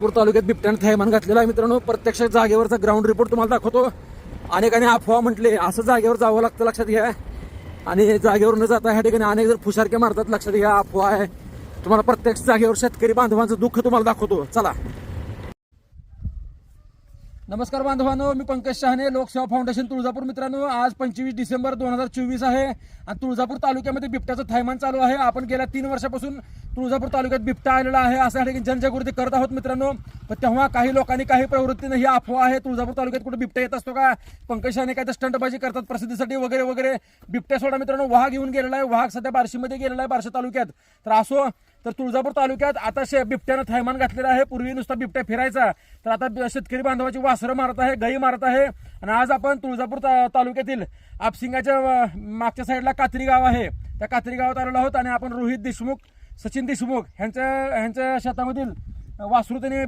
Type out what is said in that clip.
पूर तालुक्यात बिबट्यानं थैमान घातलेला आहे मित्रांनो. प्रत्यक्ष जागेवरचा ग्राउंड रिपोर्ट तुम्हाला दाखवतो. अनेकांनी अफवा म्हटले असं जागेवर जावं लागतं लक्षात घ्या. आणि जागेवर न जाता ह्या ठिकाणी अनेक जर फुशारके मारतात लक्षात घ्या अफवा आहे. तुम्हाला प्रत्यक्ष जागेवर शेतकरी बांधवांचं दुःख तुम्हाला दाखवतो. चला. नमस्कार बांधवांनो मी पंकज शहाणे लोकसेवा फाउंडेशन तुळजापूर मित्रांनो. आज पंचवीस डिसेंबर दोन हजार चोवीस आहे आणि तुळजापूर तालुक्यामध्ये बिबट्याचं थैमान चालू आहे. आपण गेल्या तीन वर्षापासून तुळजापूर तालुक्यात बिबटा आलेला आहे असं ठिकाणी जनजागृती करत आहोत मित्रांनो. पण तेव्हा काही लोकांनी काही प्रवृत्तीने ही अफवा आहे. तुळजापूर तालुक्यात कुठे बिबट्या येत असतो का? पंकज शहाणे काय तर स्टंटबाजी करतात प्रसिद्धीसाठी वगैरे वगैरे. बिबट्या सोडा मित्रांनो वाघ घेऊन गेलेला आहे. वाघ सध्या बार्शीमध्ये गेलेला आहे बार्शी तालुक्यात. तर असो तर तुळजापूर तालुक्यात आता शे बिबट्यानं थैमान घातलेलं आहे. पूर्वी नुसता बिबट्या फिरायचा. तर आता शेतकरी बांधवाची वासरं मारत आहे गाई मारत आहे. आणि आज आपण तुळजापूर ता- तालुक्यातील आपसिंगाच्या मागच्या साईडला कात्री गाव आहे. त्या कात्री गावात आलेलो आहोत आणि आपण रोहित देशमुख सचिन देशमुख ह्यांच्या ह्यांच्या शेतामधील वासरू त्यांनी